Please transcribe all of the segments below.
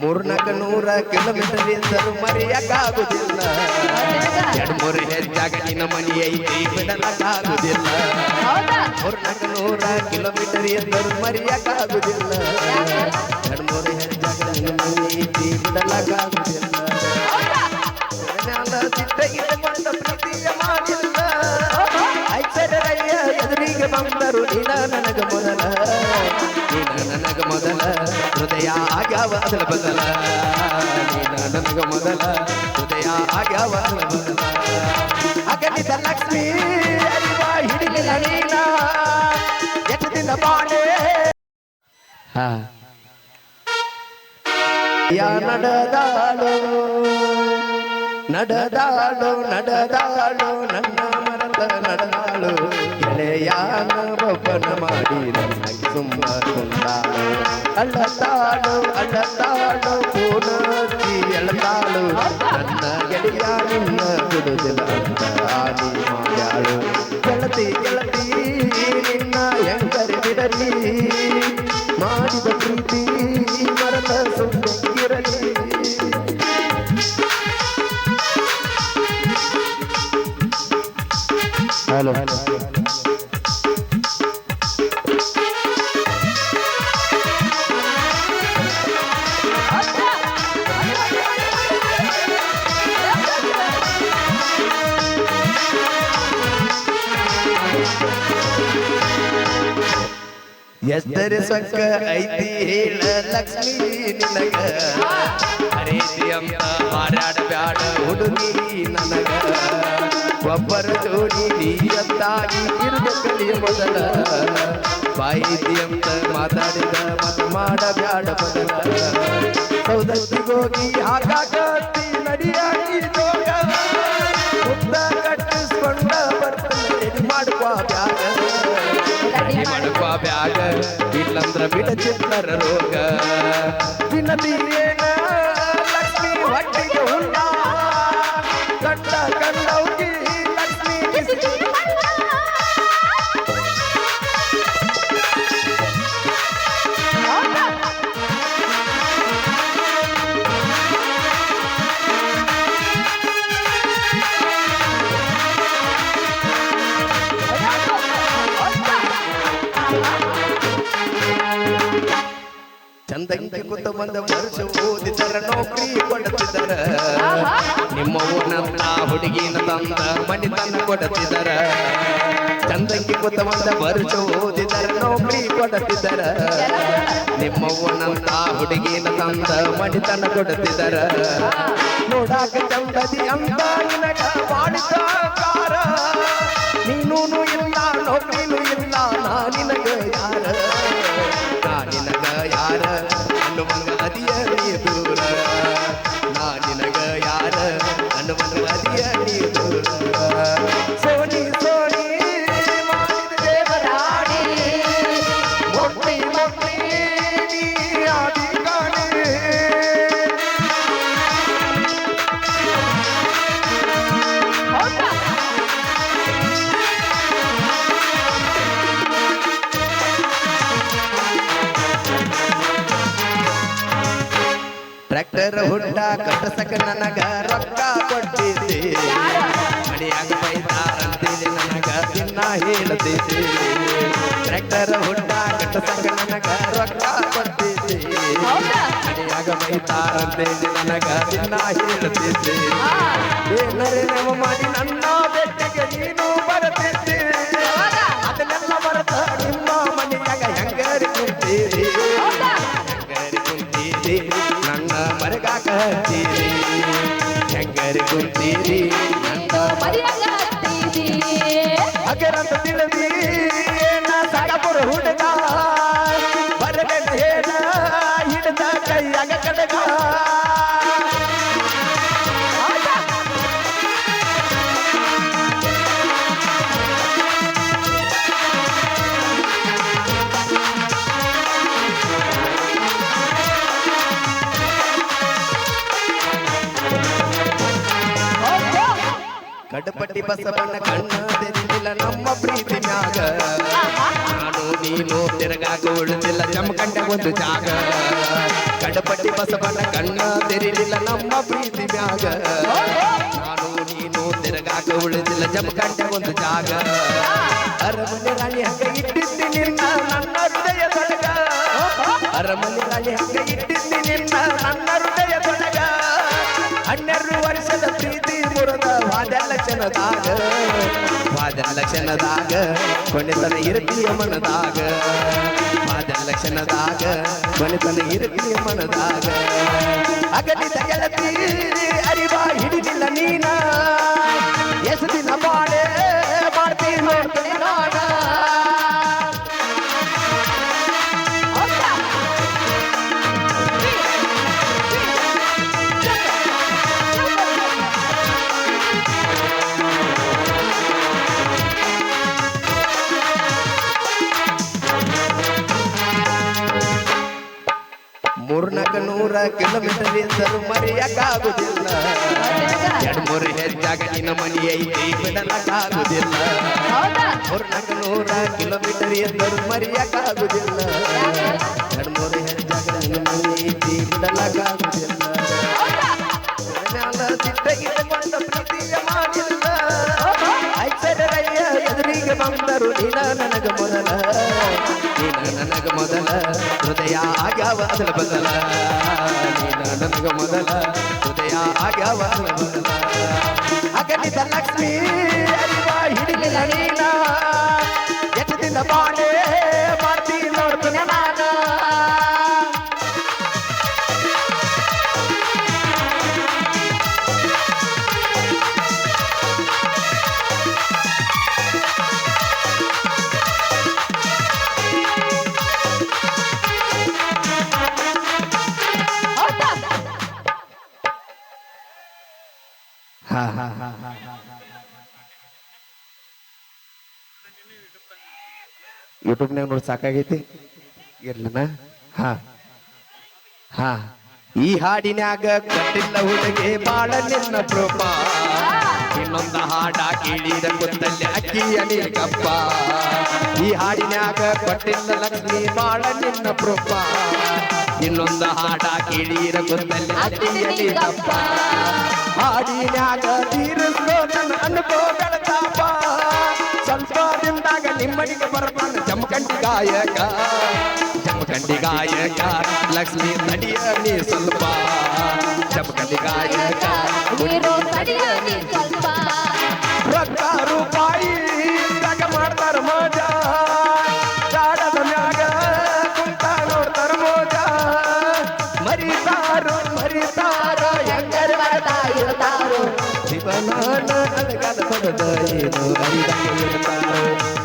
ಮೂರ್ನಾಲ್ಕು ನೂರ ಕಿಲೋಮೀಟರ್ ಎಂದರು ಮರೆಯಕ್ಕಾಗುದಿಲ್ಲ ಎರಡು ಮೂರು ಹೆಜ್ಜಾಗ ನಿನ್ನ ಮನಿ ಐತಿ ಬಿಡಲಕ್ಕಾಗುದಿಲ್ಲ ಮೂರ್ನಾಕ ನೂರ ಕಿಲೋಮೀಟರ್ ಎಂದರು ಮರೆಯಕ್ಕಾಗುದಿಲ್ಲ ಎರಡು ಮೂರು ಹೆಜ್ಜಾಗ ನಿನ್ನ ಮನಿ ಐತಿ ಬಿಡಲಕ್ಕಾಗುದಿಲ್ಲ ಮಾಡಿಲ್ಲ ಐಶ್ವರ್ಯಯ್ಯ ಎದುರಿಗೆ ಬಂದರು ನೀನ ಹೃದಯ ಆಗ್ಯಾವ ಅದರ ಬದಲ. ನೀನ ನನಗ ಮೊದಲ ಹೃದಯ ಆಗ್ಯಾವ ಅದರ ಬದಲ. ಅಗಲಿದ ಲಕ್ಷ್ಮೀ ನೀನ. ಎಷ್ಟು ದಿನ ಬಾಳೆ ಹಾ. ನಡೆದಾಳು ನಡೆದಾಳು, ನನ್ನ ಮರದ ನಡೆದಾಳು. ಗೆಳೆಯಾನ ಒಬ್ಬನ ಮಾಡಿ ನನ್ನ ಸುಮ್ಮ ಕುಂದಾಳು ಅಳತಾಳು ಅಳತಾಳು ಪೂರ್ಣಿ ಎಳತಾಳು. ನನ್ನ ಗೆಳೆಯ ನಿನ್ನ ಬಿಡುದಿಲ್ಲ ಅಂತ ಆದಿ ಮಾಡ್ಯಾಳು. ಗೆಳತಿ ಹಲೋ ಎಷ್ಟರೆ ಸೊಕ್ಕ ಐತಿ ಹೇಳ ಲಕ್ಷ್ಮೀ ನಿನಗ ಹರೇತಿ ಅಂತ ಹಾರಾಡ ಬ್ಯಾಡ ಹುಡುಗಿ ನನಗ ಒಬ್ಬರ ಜೋಡಿ ನೀಯತ್ತಾಗಿ ಇರುದ ಕಲಿಯ ಮೊದಲ. ಬಾಯಿದಿ ಅಂತ ಮಾತಾಡಿದ ಮತ್ತು ಮಾಡಬ್ಯಾಡ ಮೊದಲ. ಸೌದತ್ತಿಗೋಗಿ ಹಾಕಾಕತ್ತಿ ನಡಿಯಾಗಿ ಜೋಗ ಮುದ್ದ ಕಟ್ಟಿಸ್ಕೊಂಡ ಬರ್ತದೆ ಮಾಡುವ ಬ್ಯಾಗ ಮಾಡುವ ಬ್ಯಾಗ ಇಲ್ಲಂದ್ರ ಬಿಡ ಚಿತ್ತರ ರೋಗ. ದಿನದಿಯೇನ ಲಕ್ಷ್ಮಿ ಚಂದಂಗಿ ಕುತ್ತ ಬಂದ ವರ್ಷ ಓದಿದರ ನೌಕರಿ ಕೊಡುತ್ತಿದ್ದರ ನಿಮ್ಮ ಊರಿನಂತ ಹುಡುಗಿನ ತಂದ ಮಣಿತನ ಕೊಡುತ್ತಿದ್ದರ ಚಂದಂಗಿ ಕುತ್ತ ಬಂದ ವರ್ಷ ಓದಿದರ ನೌಕರಿ ಕೊಡುತ್ತಿದ್ದರ ನಿಮ್ಮ ಊರಿನಂತ ಹುಡುಗಿನ ತಂದ ಮಣಿತನ ಕೊಡುತ್ತಿದ್ದರ ನೋಡಾಕ ಚಂದದಿ ಅಂತ ಟ್ರ್ಯಾಕ್ಟರ್ ಹುಟ್ಟ ಕಟ್ಟಸಕ ನನಗ ರೊಕ್ಕ ಕೊಟ್ಟಿದ್ದೆ. ಮಡಿಯಾಗ ಬೈತಾರಂತೀನಿ ನನಗ ದಿನ ಹೇಳ್ತಿದ್ದಿ. ಟ್ರ್ಯಾಕ್ಟರ್ ಹುಟ್ಟ ಕಟ್ಟಸಕ ನನಗ ರೊಕ್ಕ ಕೊಟ್ಟಿದ್ದೆ. ಮಡಿಯಾಗ ಬೈತಾರಂತೀನಿ ನನಗ ದಿನ ಹೇಳ್ತಿದ್ದೆ. ಏನರೇ ನೆವ ಮಾಡಿ ನನ್ನ ಬೆಟ್ಟಿಗೆ ಹತ್ತೀರಿ. ಅಗರಂತ ತಿಳಿದಿ ನಾ ಸಕಪುರ ಹುಡುಗ ಬರಬೇಡ ಹೇಳ ಹಿಡಿದ ಕೈಯಾಗ ಕಡಗ ಕಡಪಟ್ಟಿ ಬಸವನ ಕಣ್ಣ ತೆರೆದಿಲ್ಲ ನಮ್ಮ ಪ್ರೀತಿ ಮ್ಯಾಗ ನಾನು ನೀನು ತಿರುಗಾಕ ಉಳಿದಿಲ್ಲ ಜಮಕಂಡ ಒಂದು ಜಾಗ. ಕಡಪಟ್ಟಿ ಬಸವನ ಕಣ್ಣ ತೆರಿಲಿಲ್ಲ ನಮ್ಮ ಪ್ರೀತಿ ಮ್ಯಾಗ ನಾನು ನೀನು ತಿರುಗಾಕ ಉಳಿದಿಲ್ಲ ಜಮಖಂಡೆ ಒಂದು ಜಾಗ. ಅರಮನೆ ರಾಣಿ ಹಂಗ ಇಟ್ಟಿದ್ದಿ ನಿನ್ನ ನನ್ನ ಹೃದಯದೊಳಗ ಅರಮನೆ ರಾಣಿ ಹಂಗ ಇಟ್ಟಿದ್ದಿ ನಿನ್ನ ನನ್ನ ಹೃದಯದೊಳಗ ಹನ್ನೆರಡು ವರ್ಷದ ಪ್ರೀತಿ ಮುರದ ವಾದೆಲ್ಲ ಕ್ಷಣದಾಗ ವಾದನ ಲಕ್ಷಣದಾಗ ಕೊನೆತನ ಇರುತ್ತೀಯ ಮನದಾಗ. ವಾದೆಲ್ಲ ಲಕ್ಷಣದಾಗ ಕೊನೆತನ ಇರುತ್ತೀಯ ಮನದಾಗ. ಅಗಲಿದ ಗೆಳತಿ, ಅರಿವ ಹಿಡಿದಿಲ್ಲ ನೀನ. ಎಷ್ಟು ದಿನ ಬಾಳೆ ಮಾಡ್ತೀನಿ ಮೂರ್ನಾಲ್ಕು ನೂರ ಕಿಲೋಮೀಟರ್ ಇದ್ದರೂ ಮರೆಯಕ್ಕಾಗುದಿಲ್ಲ ಎರಡು ಮೂರು ಹೆಜ್ಜಾಗ ನಿನ್ನ ಮನಿ ಐತಿ ಬಿಡಲಕ್ಕಾಗುದಿಲ್ಲ ನೂರ ಕಿಲೋಮೀಟರ್ ಇದ್ದರೂ ಮರೆಯಕ್ಕಾಗುದಿಲ್ಲ ಎರಡು ಮೂರು ಹೆಚ್ಚಾಗ ನಿನ್ನ ಮನೆಯ ಐತಿ ಬಿಡಲಕ್ಕಾಗುದಿಲ್ಲ ಬಂದರು ನೀನ ನನಗ ಮೊದಲ. ಹೃದಯ ಆಗ್ಯಾವ ಅದರ ಬದಲ. ನೀನ ನನಗ ಮೊದಲ. ಹೃದಯ ಆಗ್ಯಾವ ಅದರ ಬದಲ. ಅಗಲಿದ ಲಕ್ಷ್ಮೀ ಹಿಡಿದ ಎಷ್ಟು ದಿನ ಬಾಳೆ ಹಾ ಹಾ ಯೂಟ್ಯೂಬ್ನಾಗ ನೋಡಿ ಸಾಕಾಗೈತಿ? ಇರ್ಲನ? ಈ ಹಾಡಿನ್ಯಾಗ ಕಟ್ಟಿಲ್ಲ ಹುಡುಗೆ ಬಾಳ ನಿನ್ನ ಪ್ರೂಪ ಇನ್ನೊಂದ ಹಾಡ ಕೇಳಿದ ಗೊತ್ತಲ್ಲಿ ಅಕ್ಕಿ ನೀಗಪ್ಪ ಈ ಹಾಡಿನ್ಯಾಗ ಕಟ್ಟಿಲ್ಲ ಲಕ್ಷ್ಮಿ ಬಾಳ ನಿನ್ನ ಪ್ರೂಪ ಇನ್ನೊಂದ ಹಾಡ ಕೇಳಿರ ಗೊತ್ತಲ್ಲಿ. ಅಕ್ಕಿಯ ನೀಗಪ್ಪ ಹಾಡಿನ್ಯಾಗ ತೀರಿಸ್ಕೋ ನನ್ನ ಅನುಭವ ಬೆಳತಾಪ ಸ್ವಲ್ಪ ದಿನದಾಗ ನಿಮ್ಮನಿಗೆ ಬರ್ತಾನ ಜಮಖಂಡಿ ಗಾಯಕ. ಜಮಕಂಡಿ ಗಾಯಕ ಲಕ್ಷ್ಮಿ ನಡಿಯ ನೀ ಸ್ವಲ್ಪ. ಜಮಕಂಡಿ ಗಾಯಕ. ನೀರು ನಡಿಯ ನೀ ಸ್ವಲ್ಪ.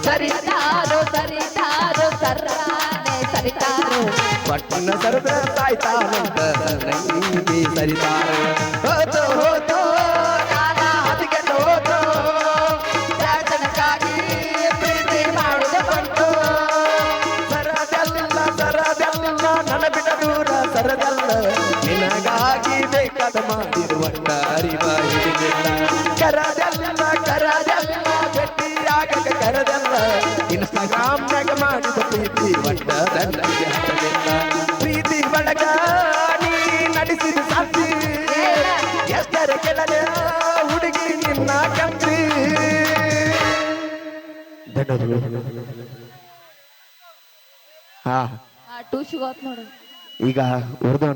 ಸರಿತಾರೋ ಸರಿತಾರೋ. ಸರ್ರಾನೆ ಸರಿತಾರೋ ಪಟ್ಟಣ ಸರದ ಸಾಯ್ತಾನಂತ ನಂಗಿ ಸರಿತಾರ. ಇನ್ಸ್ಟಾಗ್ರಾಮ್ನಾಗ ಮಾಡಿದ ಪ್ರೀತಿ ಒಟ್ಟ ದಂಡಗೆ ಹತ್ತಲಿಲ್ಲ ಪ್ರೀತಿ ಬಳಗ ನೀ ನಡೆಸಿದ ಸಾಕ್ಷಿ ಎಷ್ಟರ ಕೆಳಗೆ ಹುಡುಗಿ ನಿನ್ನ ಕಂತ್ರಿ ಹಾ. ಟೂ ಹೋತ್ ನೋಡು. ಈಗ ಉರ್ದು